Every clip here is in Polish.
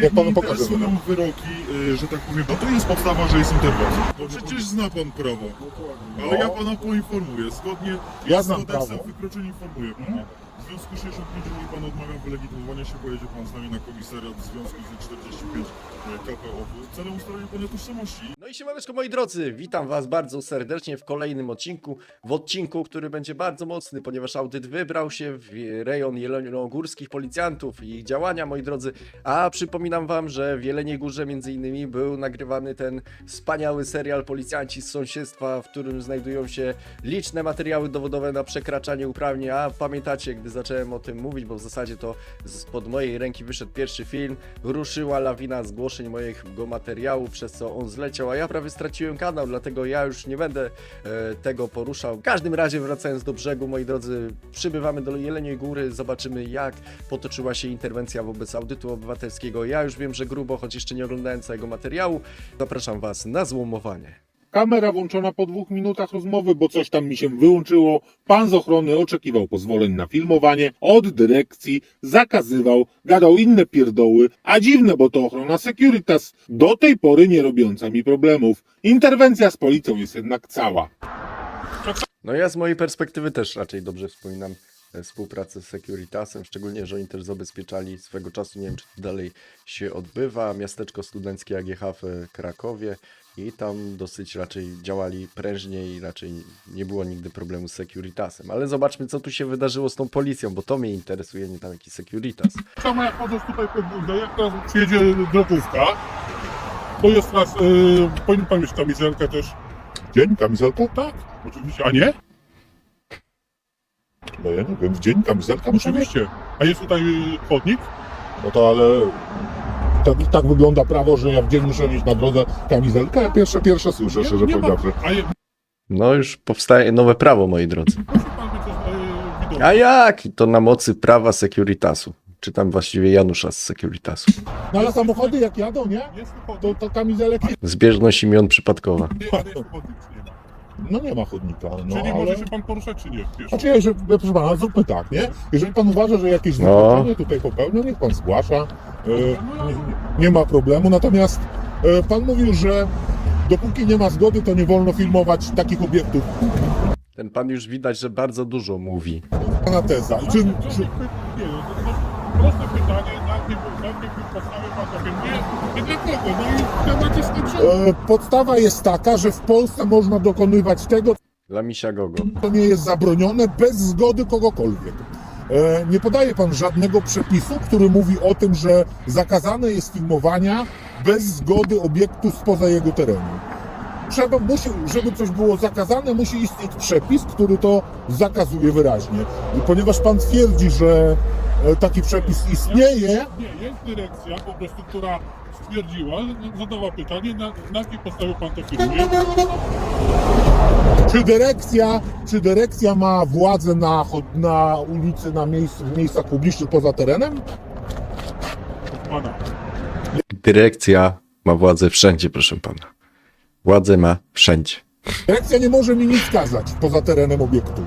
Jak panu pokażę interesują wyroki, y, że tak powiem, bo to jest podstawa, że jest interwencja. Bo przecież zna pan prawo. Ale ja pana poinformuję, zgodnie Ja z kodeksem prawo. wykroczeń informuję pana. W związku z 65 dni pan odmawia wylegitymowania się, pojedzie pan z nami na komisariat w związku z 45 KPO celem ustalenia pana tożsamości. No i siemaneczko moi drodzy, witam was bardzo serdecznie w kolejnym odcinku, w odcinku, który będzie bardzo mocny, ponieważ audyt wybrał się w rejon jeleniogórskich policjantów i ich działania, moi drodzy, a przypominam wam, że w Jeleniej Górze między innymi był nagrywany ten wspaniały serial Policjanci z sąsiedztwa, w którym znajdują się liczne materiały dowodowe na przekraczanie uprawnień, a pamiętacie, gdy zacząłem o tym mówić, bo w zasadzie to spod mojej ręki wyszedł pierwszy film, ruszyła lawina zgłoszeń mojego materiału, przez co on zleciał, a ja prawie straciłem kanał, dlatego ja już nie będę e, tego poruszał. W każdym razie wracając do brzegu, moi drodzy, przybywamy do Jeleniej Góry, zobaczymy jak potoczyła się interwencja wobec audytu obywatelskiego. Ja już wiem, że grubo, choć jeszcze nie oglądałem całego materiału, zapraszam was na złomowanie. Kamera włączona po dwóch minutach rozmowy, bo coś tam mi się wyłączyło. Pan z ochrony oczekiwał pozwoleń na filmowanie, od dyrekcji zakazywał, gadał inne pierdoły, a dziwne, bo to ochrona Securitas do tej pory nie robiąca mi problemów. Interwencja z policją jest jednak cała. No ja z mojej perspektywy też raczej dobrze wspominam współpracę z Securitasem, szczególnie, że oni też zabezpieczali swego czasu, nie wiem czy to dalej się odbywa, miasteczko studenckie AGH w Krakowie i tam dosyć raczej działali prężnie i raczej nie było nigdy problemu z Securitasem. Ale zobaczmy, co tu się wydarzyło z tą policją, bo to mnie interesuje, nie tam jakiś Securitas. Samo jak chodzisz tutaj po górze, jak teraz przyjedzie drogówka, to jest teraz, yy, powinien pan mieć kamizelkę też. Dzień kamizelka? Tak, oczywiście, a nie? No ja nie wiem, w dzień kamizelka. Oczywiście. A jest tutaj yy, chodnik? No to ale... Tak, tak wygląda prawo, że ja w dzień muszę mieć na drodze kamizelkę. Ja pierwsze, pierwsze słyszę, szczerze nie ma, powiedziawszy. a je, No już powstaje nowe prawo, moi drodzy. widok. A jak? To na mocy prawa Securitasu. Czy tam właściwie Janusza z Securitasu. No ale samochody jak jadą, nie? To, to kamizelek Zbieżność imion przypadkowa. No nie ma chodnika. No, Czyli ale... może się pan poruszać, czy nie? Wiesz? Znaczy, jeżeli, proszę pana, zróbmy tak, nie? Jeżeli pan uważa, że jakieś No. wykroczenie tutaj popełnił, niech pan zgłasza. E, nie, nie ma problemu. Natomiast e, pan mówił, że dopóki nie ma zgody, to nie wolno filmować takich obiektów. Ten pan już widać, że bardzo dużo mówi. Pana teza. Czy, Czy, nie, to masz proste pytanie, na jakiej e, podstawa jest taka, że w Polsce można dokonywać tego, gogo. co nie jest zabronione, bez zgody kogokolwiek. E, Nie podaje pan żadnego przepisu, który mówi o tym, że zakazane jest filmowania bez zgody obiektu spoza jego terenu. Trzeba, musi, żeby coś było zakazane, musi istnieć przepis, który to zakazuje wyraźnie. I ponieważ pan twierdzi, że taki przepis istnieje, Nie, jest dyrekcja po prostu, która stwierdziła, zadała pytanie, na, na jakiej podstawie pan to filmuje. czy dyrekcja, czy dyrekcja ma władzę na, na ulicy, na miejsc, w miejscach publicznych poza terenem? Pana. Dyrekcja ma władzę wszędzie, proszę pana. Władzę ma wszędzie. Dyrekcja nie może mi nic kazać poza terenem obiektu.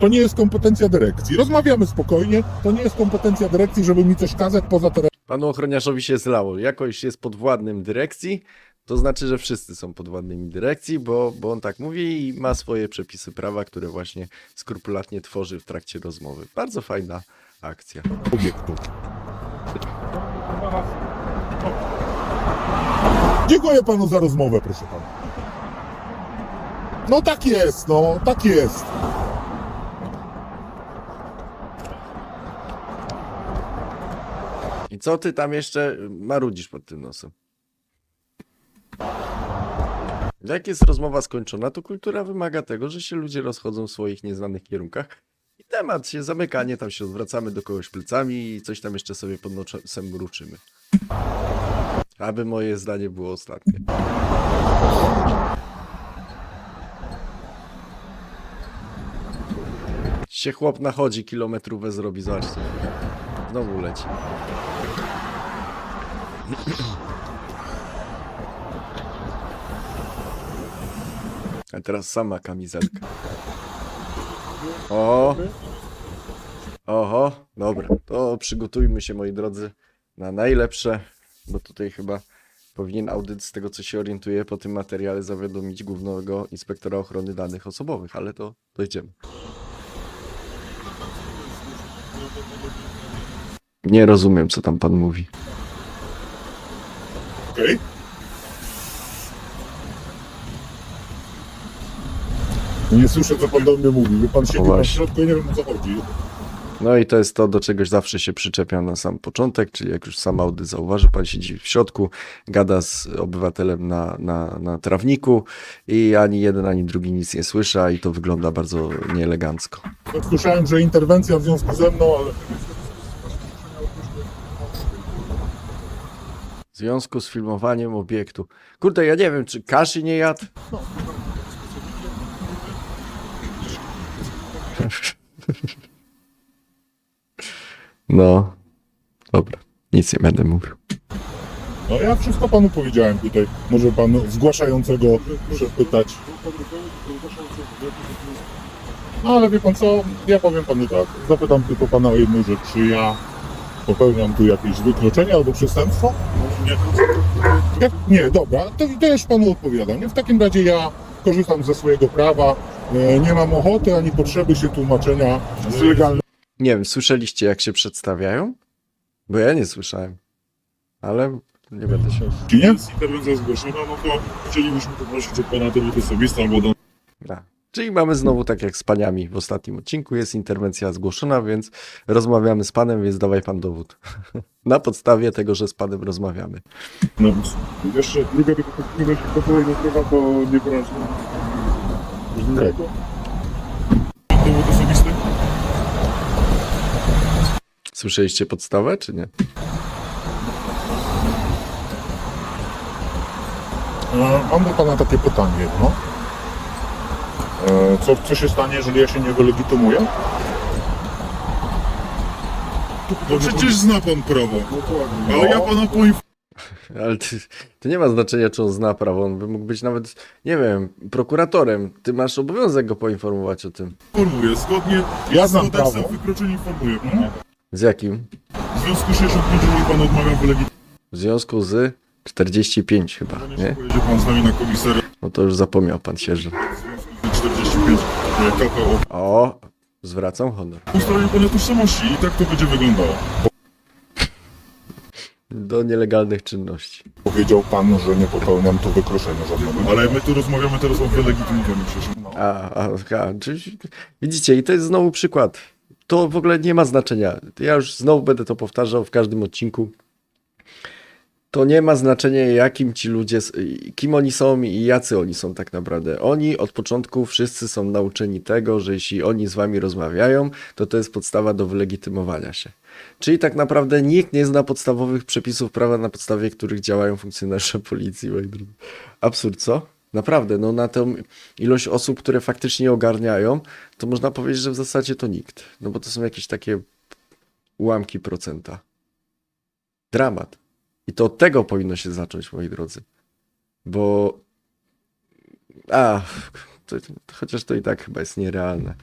To nie jest kompetencja dyrekcji. Rozmawiamy spokojnie. To nie jest kompetencja dyrekcji, żeby mi coś kazać poza terenem Panu ochroniarzowi się zlało. Jakoś jest podwładnym dyrekcji, to znaczy, że wszyscy są podwładnymi dyrekcji, bo, bo on tak mówi i ma swoje przepisy prawa, które właśnie skrupulatnie tworzy w trakcie rozmowy. Bardzo fajna akcja. obiektu. Dziękuję panu za rozmowę, proszę pana. No tak jest, no tak jest. Co ty tam jeszcze marudzisz pod tym nosem? Jak jest rozmowa skończona, to kultura wymaga tego, że się ludzie rozchodzą w swoich nieznanych kierunkach i temat się zamyka, nie tam się odwracamy do kogoś plecami i coś tam jeszcze sobie pod nosem mruczymy. Aby moje zdanie było ostatnie. Się chłop nachodzi, kilometrówę zrobi, zobaczcie. Znowu leci. A teraz sama kamizelka. O! Oho, dobra. To przygotujmy się, moi drodzy, na najlepsze bo tutaj chyba powinien audyt, z tego co się orientuje, po tym materiale zawiadomić głównego inspektora ochrony danych osobowych, ale to dojdziemy. Nie rozumiem, co tam pan mówi. Okej? Nie słyszę, co pan do mnie mówi. Wie pan siedzi na właśnie. środku i nie wiem, o co chodzi. No i to jest to, do czegoś zawsze się przyczepiam na sam początek, czyli jak już sam audyt zauważy, pan siedzi w środku, gada z obywatelem na, na, na trawniku i ani jeden, ani drugi nic nie słysza i to wygląda bardzo nieelegancko. Tak Słyszałem, że interwencja w związku ze mną, ale... W związku z filmowaniem obiektu. Kurde, ja nie wiem, czy kaszy nie jadł? No, dobra, nic nie będę mówił. No ja wszystko panu powiedziałem tutaj. Może pan zgłaszającego przepytać. No ale wie pan co, ja powiem panu tak. Zapytam tylko pana o jedną rzecz. Czy ja popełniam tu jakieś wykroczenie albo przestępstwo? Nie. Jak? Nie, dobra, to, to już panu odpowiadam. Nie? W takim razie ja korzystam ze swojego prawa. E, Nie mam ochoty ani potrzeby się tłumaczenia z legalnego. Nie wiem, słyszeliście jak się przedstawiają? Bo ja nie słyszałem. Ale nie będę się... Nie? Jest interwencja zgłoszona, no to chcielibyśmy poprosić od pana dowód osobisty albo do Da. Czyli mamy znowu tak jak z paniami w ostatnim odcinku, jest interwencja zgłoszona, więc rozmawiamy z panem, więc dawaj pan dowód. Na podstawie tego, że z panem rozmawiamy. No, jeszcze druga się kontrolna sprawa, to nie porażę. Dowód osobisty? Słyszeliście podstawę, czy nie? E, Mam do pana takie pytanie jedno. E, Co, co się stanie, jeżeli ja się nie wylegitymuję? No przecież zna pan prawo. Ale ja pana poinformuję, Ale ty, to nie ma znaczenia, czy on zna prawo. On by mógł być nawet, nie wiem, prokuratorem. Ty masz obowiązek go poinformować o tym. zgodnie Ja z znam kodeksem prawo. wykroczeń informuję pana. Z jakim? W związku z 65 jeżeli pan odmawia wylegitymowania W związku z 45 chyba, się nie? pojedzie pan z nami na komisariat No to już zapomniał pan związku z 45 KPO. O, zwracam honor. Ustalenie pana tożsamości i tak to będzie wyglądało. Do nielegalnych czynności. Powiedział pan, że nie popełniam tu wykroczenia żadnego. Ale my tu rozmawiamy teraz o wylegitymowaniu przecież. A, a, a czyli, widzicie, i to jest znowu przykład. To w ogóle nie ma znaczenia. Ja już znowu będę to powtarzał w każdym odcinku. To nie ma znaczenia, jakim ci ludzie, kim oni są i jacy oni są tak naprawdę. Oni od początku wszyscy są nauczeni tego, że jeśli oni z wami rozmawiają, to to jest podstawa do wylegitymowania się. Czyli tak naprawdę nikt nie zna podstawowych przepisów prawa, na podstawie których działają funkcjonariusze policji. Absurd, co? Naprawdę, no na tą ilość osób, które faktycznie ogarniają, to można powiedzieć, że w zasadzie to nikt. No bo to są jakieś takie ułamki procenta. Dramat. I to od tego powinno się zacząć, moi drodzy. Bo. A, to, chociaż to i tak chyba jest nierealne.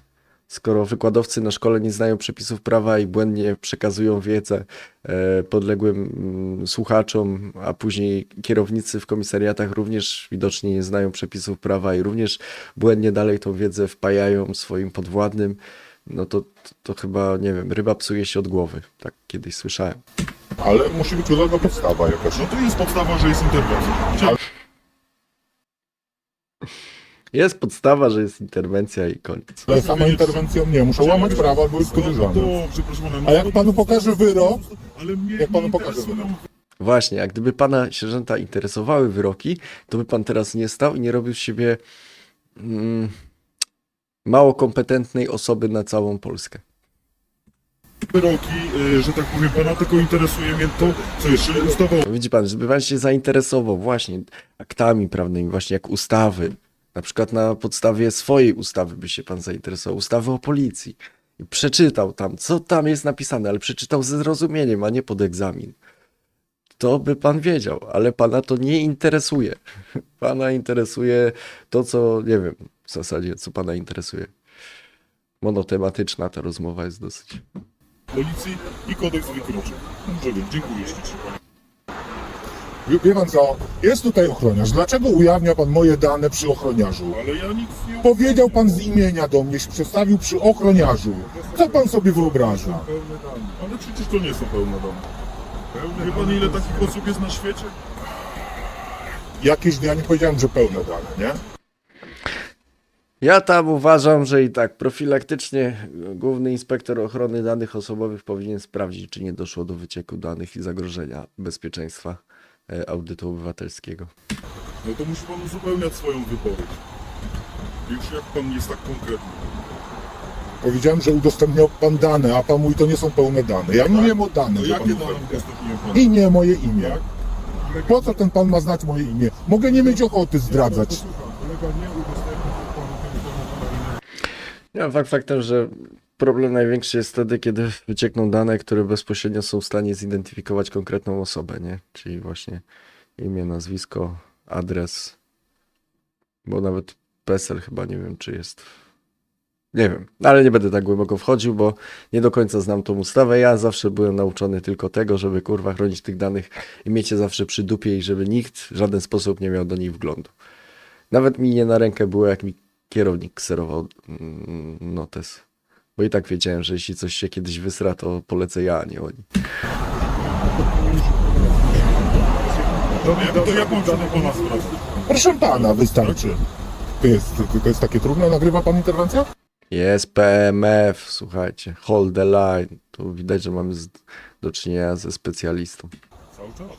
Skoro wykładowcy na szkole nie znają przepisów prawa i błędnie przekazują wiedzę e, podległym mm, słuchaczom, a później kierownicy w komisariatach również widocznie nie znają przepisów prawa i również błędnie dalej tą wiedzę wpajają swoim podwładnym, no to, to, to chyba, nie wiem, ryba psuje się od głowy. Tak kiedyś słyszałem. Ale musi być ulega podstawa jakaś. No to jest podstawa, że jest interwencja. Chciałem Jest podstawa, że jest interwencja i koniec. Ale sama interwencją nie, muszę łamać prawa, bo jest No podejrzany. A jak panu pokażę wyrok, ale mnie jak panu interesują wyrok? Właśnie, jak gdyby pana sierżanta interesowały wyroki, to by pan teraz nie stał i nie robił z siebie mm, mało kompetentnej osoby na całą Polskę. Wyroki, y, że tak powiem, pana tylko interesuje mnie to, co jest, czyli ustawa No Widzi pan, żeby pan się zainteresował właśnie aktami prawnymi, właśnie jak ustawy. Na przykład na podstawie swojej ustawy by się pan zainteresował, ustawy o policji. I przeczytał tam, co tam jest napisane, ale przeczytał ze zrozumieniem, a nie pod egzamin. To by pan wiedział, ale pana to nie interesuje. Pana interesuje to, co nie wiem w zasadzie, co pana interesuje. Monotematyczna ta rozmowa jest dosyć. Policji i kodeks wykroczeń. Dobrze, wiem, dziękuję ślicznie. Wie pan co, jest tutaj ochroniarz. Dlaczego ujawnia pan moje dane przy ochroniarzu? Ale ja nic nie Powiedział pan z imienia do mnie, się przedstawił przy ochroniarzu. Co pan sobie wyobraża? Pełne dane. Ale przecież to nie są pełne dane. Wie pan ile takich osób jest na świecie? Jakieś, ja nie powiedziałem, że pełne dane, nie? Ja tam uważam, że i tak profilaktycznie główny inspektor ochrony danych osobowych powinien sprawdzić, czy nie doszło do wycieku danych i zagrożenia bezpieczeństwa e, audytu obywatelskiego. No to musi pan uzupełniać swoją wypowiedź. Już jak pan jest tak konkretny. Powiedziałem, że udostępniał pan dane, a pan mówi, to nie są pełne dane. Ja mówiłem o To danych, że jakie dane udostępniłem? Imię, moje imię. Po co ten pan ma znać moje imię? Mogę nie mieć ochoty zdradzać. Kolega nie udostępnił. Ja fakt faktem, że problem największy jest wtedy, kiedy wyciekną dane, które bezpośrednio są w stanie zidentyfikować konkretną osobę, nie? Czyli właśnie imię, nazwisko, adres, bo nawet PESEL chyba nie wiem, czy jest. Nie wiem, ale nie będę tak głęboko wchodził, bo nie do końca znam tą ustawę. Ja zawsze byłem nauczony tylko tego, żeby kurwa chronić tych danych i mieć je zawsze przy dupie i żeby nikt w żaden sposób nie miał do nich wglądu. Nawet mi nie na rękę było, jak mi kierownik kserował mm, notes. Bo i tak wiedziałem, że jeśli coś się kiedyś wysra, to polecę ja, a nie oni. To pana? Proszę pana, wystarczy. To jest, to jest takie trudne, nagrywa pan interwencję? Jest PMF, słuchajcie, hold the line. Tu widać, że mamy z, do czynienia ze specjalistą. Cały czas.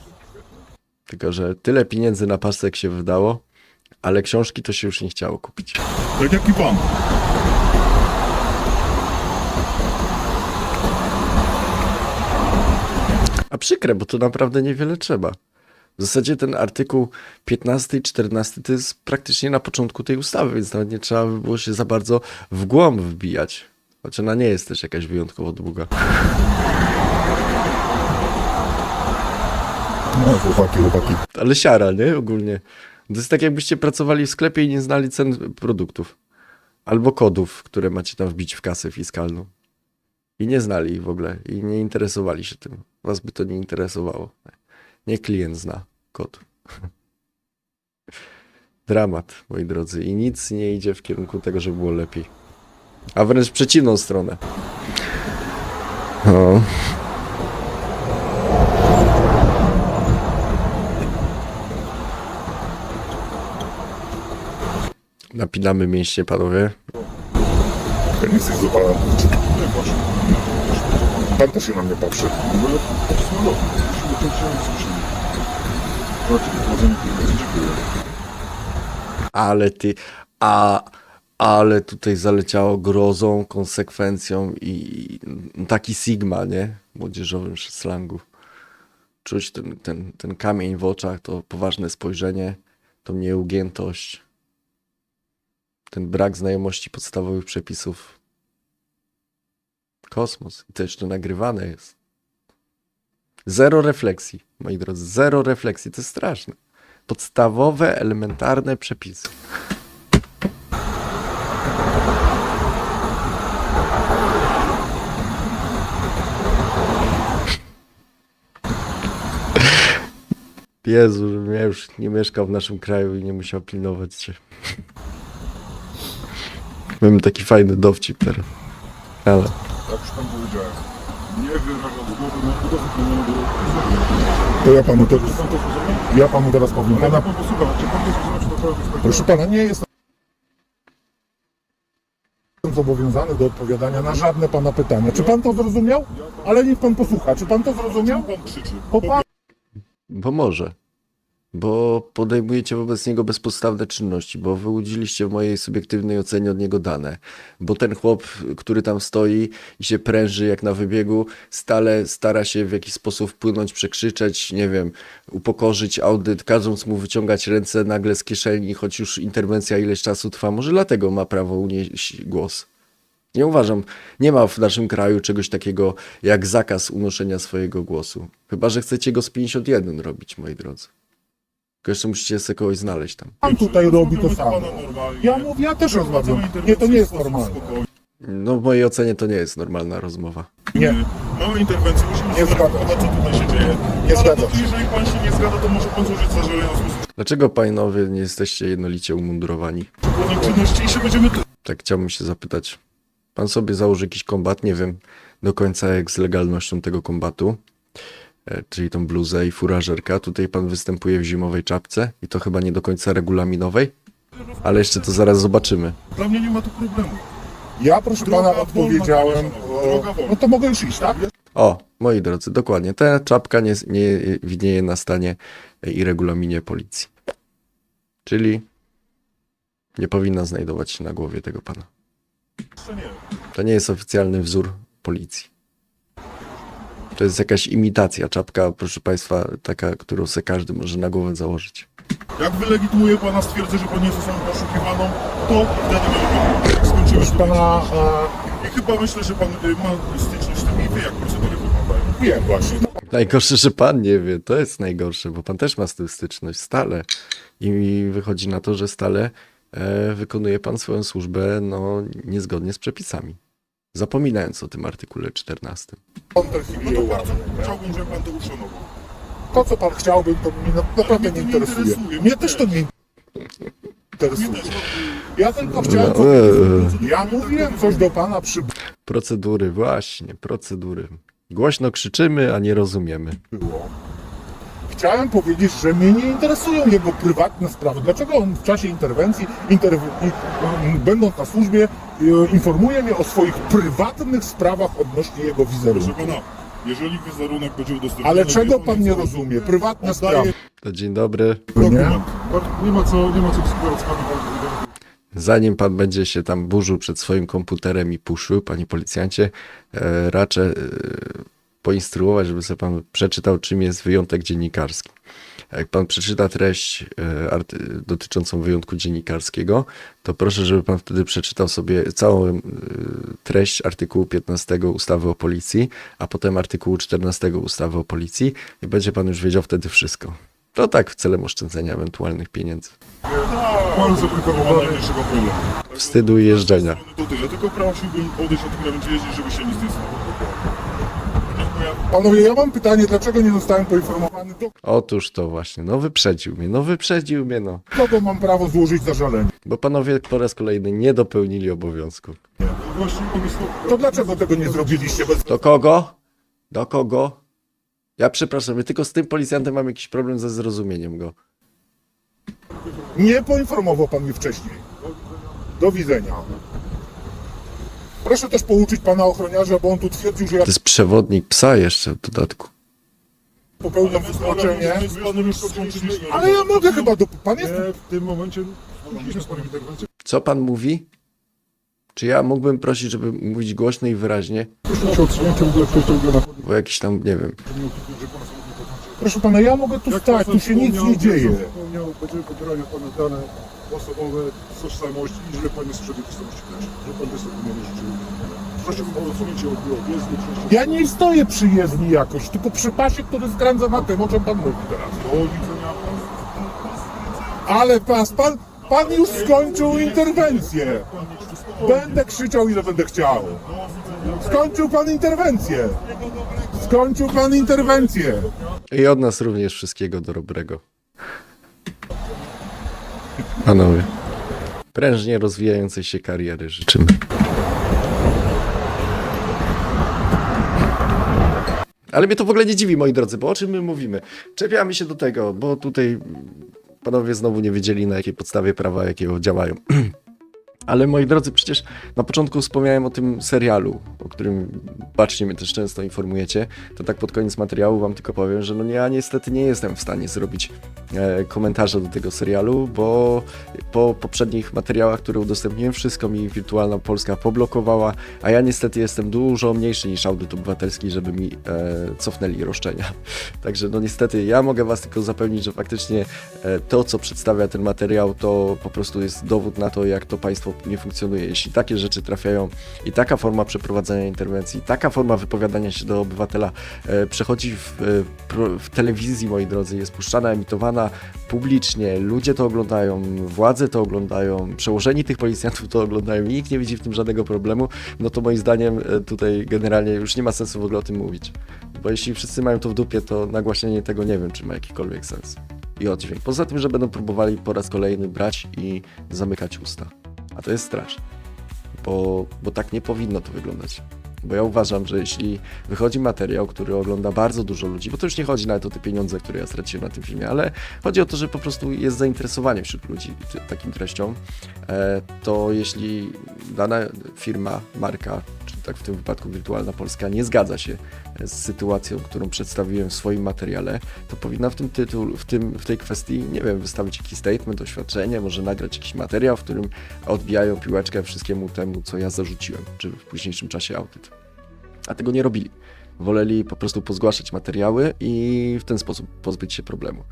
Tylko, że tyle pieniędzy na pasek się wydało, ale książki to się już nie chciało kupić. Tak jak i pan. A przykre, bo to naprawdę niewiele trzeba. W zasadzie ten artykuł 15 i 14 to jest praktycznie na początku tej ustawy, więc nawet nie trzeba by było się za bardzo w głąb wbijać. Choć ona nie jest też jakaś wyjątkowo długa. No, chłopaki, chłopaki. Ale siara, nie? Ogólnie. To jest tak, jakbyście pracowali w sklepie i nie znali cen produktów. Albo kodów, które macie tam wbić w kasę fiskalną. I nie znali ich w ogóle. I nie interesowali się tym. Was by to nie interesowało. Nie klient zna kod. Dramat, moi drodzy. I nic nie idzie w kierunku tego, żeby było lepiej. A wręcz przeciwną stronę. O. Napinamy mięśnie, panowie. Ja nie jesteś do pana. Pan też się na mnie patrzy. Ale ty, a, ale tutaj zaleciało grozą, konsekwencją i i taki sigma, nie? Młodzieżowym slangu. Czuć ten, ten, ten kamień w oczach, to poważne spojrzenie, tą nieugiętość, ten brak znajomości podstawowych przepisów. Kosmos. I to jeszcze nagrywane jest. Zero refleksji, moi drodzy, zero refleksji. To jest straszne. Podstawowe, elementarne przepisy. Jezu, żebym ja już nie mieszkał w naszym kraju i nie musiał pilnować się. Mamy taki fajny dowcip teraz. Ale Jak już pan powiedziałem, nie wyrażam zgody na udostępnienie To ja panu teraz, to ja panu teraz powiem. Pana, pan posłucha, czy pan jest do prawa proszę pana, nie jestem zobowiązany do odpowiadania na żadne pana pytania. Czy pan to zrozumiał? Ale niech pan posłucha. Czy pan to zrozumiał? Pan krzyczy. Po pan... Bo może. Bo podejmujecie wobec niego bezpodstawne czynności, bo wyłudziliście w mojej subiektywnej ocenie od niego dane. Bo ten chłop, który tam stoi i się pręży jak na wybiegu, stale stara się w jakiś sposób wpłynąć, przekrzyczeć, nie wiem, upokorzyć audyt, każąc mu wyciągać ręce nagle z kieszeni, choć już interwencja ileś czasu trwa. Może dlatego ma prawo unieść głos. Nie uważam, nie ma w naszym kraju czegoś takiego jak zakaz unoszenia swojego głosu. Chyba, że chcecie go z 51 robić, moi drodzy. Tylko jeszcze musicie sobie kogoś znaleźć tam. Pan tutaj robi to samo. Ja mówię, ja też rozmawiam. Nie, to nie jest normalne. No w mojej ocenie to nie jest normalna rozmowa. Nie. Mamy interwencję, musimy Nie zgadzam. zweryfikować, co tutaj się dzieje. Nie Ale zgadzam to, się. jeżeli pan się nie zgadza, to może pan złożyć zażalenie na Dlaczego panowie nie jesteście jednolicie umundurowani? z przykładem czynności i się będziemy... Tak chciałbym się zapytać. Pan sobie założy jakiś kombat, nie wiem do końca jak z legalnością tego kombatu, czyli tą bluzę i furażerka. Tutaj pan występuje w zimowej czapce i to chyba nie do końca regulaminowej, ale jeszcze to zaraz zobaczymy. Dla mnie nie ma tu problemu. Ja, proszę Droga pana, wolna, odpowiedziałem. panie O... Droga wolna. No to mogę już iść, tak? O, moi drodzy, dokładnie. Ta czapka nie, nie widnieje na stanie i regulaminie policji. Czyli nie powinna znajdować się na głowie tego pana. Jeszcze nie. To nie jest oficjalny wzór policji. To jest jakaś imitacja. Czapka, proszę państwa, taka, którą sobie każdy może na głowę założyć. Jak wylegitymuje pana, stwierdzę, że pan jest osobą poszukiwaną, to wtedy będziemy skończymy Proszę pana, I chyba myślę, że pan y, ma styczność z tym i wie, jak procedury wyglądają. wiem właśnie. Najgorsze, że pan nie wie. To jest najgorsze, bo pan też ma z tym styczność stale. I wychodzi na to, że stale e, wykonuje pan swoją służbę no, niezgodnie z przepisami. Zapominając o tym artykule 14. On tę No chwilę to ułamał. bardzo chciałbym, żeby pan to uszanował. To, co pan chciałby, to mnie na- naprawdę nie interesuje. Mnie też to nie interesuje. Ja tylko chciałem... No, e, Ja mówiłem coś do pana przy procedury, właśnie, procedury. Głośno krzyczymy, a nie rozumiemy. było. Chciałem powiedzieć, że mnie nie interesują jego prywatne sprawy. Dlaczego on w czasie interwencji, interw... i- m, będąc na służbie, e, informuje mnie o swoich prywatnych sprawach odnośnie jego Proszę wizerunku? pana, jeżeli wizerunek będzie udostępniony... Ale czego pan, nie rozumie? Prywatne sprawy. To dzień dobry. Nie? dokument. Nie ma co, nie ma co dyskutować z panem. Zanim pan będzie się tam burzył przed swoim komputerem i puszył, panie policjancie, e, raczę e, poinstruować, żeby sobie pan przeczytał, czym jest wyjątek dziennikarski. Jak pan przeczyta treść e, dotyczącą wyjątku dziennikarskiego, to proszę, żeby pan wtedy przeczytał sobie całą e, treść artykułu 15 ustawy o policji, a potem artykułu 14 ustawy o policji i będzie pan już wiedział wtedy wszystko. To tak w celem oszczędzenia ewentualnych pieniędzy. Pan zaproponowany najmniejszego problemu. Wstydu i jeżdżenia. To tyle, tylko prosiłbym odejść od jeździć, żeby się nic nie stało. Panowie, ja mam pytanie, dlaczego nie zostałem poinformowany, do Otóż to właśnie, no wyprzedził mnie, no wyprzedził mnie, no. kogo mam prawo złożyć zażalenie? Bo panowie po raz kolejny nie dopełnili obowiązków. Właśnie to... Dlaczego tego nie zrobiliście bez... Do kogo? Do kogo? Ja przepraszam, my tylko z tym policjantem mam jakiś problem ze zrozumieniem go. Nie poinformował pan mnie wcześniej. Do widzenia. Proszę też pouczyć pana ochroniarza, bo on tu twierdził, że ja To jest przewodnik psa jeszcze w dodatku. popełniam wykroczenie. My z panem już skończyliśmy. Ale ja mogę chyba do... Pan jest... Nie, w tym momencie skończyliśmy z panem interwencję. Co pan mówi? Czy ja mógłbym prosić, żeby mówić głośno i wyraźnie? Proszę o odsunięcie w ogóle przeciągana. Bo jakiś tam, nie wiem. Proszę pana, ja mogę tu stać, tu się nic nie dzieje. Wspomniał, będziemy pobierali od pana dane osobowe, tożsamość i że pan tożsamości też. Pan życzył. Prosiłbym o odsunięcie od jezdni, przejście Ja nie stoję przy jezdni jakoś, tylko przy pasie, który skręca na tym, o czym pan mówi teraz. do widzenia. Ale pas, pan, pan już skończył interwencję. Będę krzyczał ile będę chciał. Skończył pan interwencję. Skończył pan interwencję. I od nas również wszystkiego dobrego. Panowie, prężnie rozwijającej się kariery życzymy. Ale mnie to w ogóle nie dziwi, moi drodzy, bo o czym my mówimy? Czepiamy się do tego, bo tutaj panowie znowu nie wiedzieli, na jakiej podstawie prawa jakiego działają. Ale moi drodzy, przecież na początku wspomniałem o tym serialu, o którym bacznie mnie też często informujecie. To tak pod koniec materiału wam tylko powiem, że no ja niestety nie jestem w stanie zrobić e, komentarza do tego serialu, bo po poprzednich materiałach, które udostępniłem, wszystko mi Wirtualna Polska poblokowała, a ja niestety jestem dużo mniejszy niż audyt obywatelski, żeby mi e, cofnęli roszczenia. Także no niestety ja mogę was tylko zapewnić, że faktycznie e, to, co przedstawia ten materiał, to po prostu jest dowód na to, jak to państwo nie funkcjonuje. Jeśli takie rzeczy trafiają i taka forma przeprowadzania interwencji, taka forma wypowiadania się do obywatela e, przechodzi w, e, w telewizji, moi drodzy, jest puszczana, emitowana, publicznie, ludzie to oglądają, władze to oglądają, przełożeni tych policjantów to oglądają i nikt nie widzi w tym żadnego problemu, no to moim zdaniem e, tutaj generalnie już nie ma sensu w ogóle o tym mówić. Bo jeśli wszyscy mają to w dupie, to nagłaśnienie tego nie wiem, czy ma jakikolwiek sens. I oddźwięk. Poza tym, że będą próbowali po raz kolejny brać i zamykać usta. A to jest straszne. Bo, bo tak nie powinno to wyglądać. Bo ja uważam, że jeśli wychodzi materiał, który ogląda bardzo dużo ludzi, bo to już nie chodzi nawet o te pieniądze, które ja straciłem na tym filmie, ale chodzi o to, że po prostu jest zainteresowanie wśród ludzi takim treścią, e, to jeśli dana firma, marka, tak w tym wypadku Wirtualna Polska, nie zgadza się z sytuacją, którą przedstawiłem w swoim materiale, to powinna w tym tytuł, w, tym, w tej kwestii, nie wiem, wystawić jakiś statement, oświadczenie, może nagrać jakiś materiał, w którym odbijają piłeczkę wszystkiemu temu, co ja zarzuciłem, czy w późniejszym czasie audyt. A tego nie robili. Woleli po prostu pozgłaszać materiały i w ten sposób pozbyć się problemu.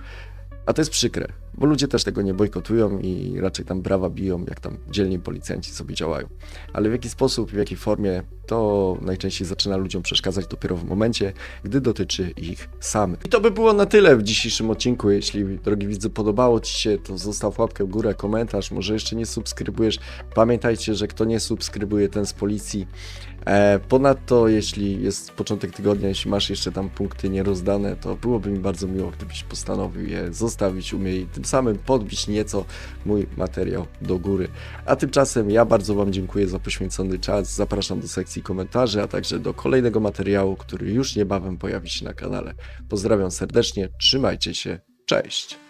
A to jest przykre, bo ludzie też tego nie bojkotują i raczej tam brawa biją, jak tam dzielni policjanci sobie działają. Ale w jaki sposób, w jakiej formie, to najczęściej zaczyna ludziom przeszkadzać dopiero w momencie, gdy dotyczy ich samych. I to by było na tyle w dzisiejszym odcinku. Jeśli, drogi widzu, podobało Ci się, to zostaw łapkę w górę, komentarz, może jeszcze nie subskrybujesz. Pamiętajcie, że kto nie subskrybuje, ten z policji. E, ponadto, jeśli jest początek tygodnia, jeśli masz jeszcze tam punkty nierozdane, to byłoby mi bardzo miło, gdybyś postanowił je zostawić u mnie i tym samym podbić nieco mój materiał do góry. A tymczasem ja bardzo Wam dziękuję za poświęcony czas. Zapraszam do sekcji komentarzy, a także do kolejnego materiału, który już niebawem pojawi się na kanale. Pozdrawiam serdecznie, trzymajcie się, cześć!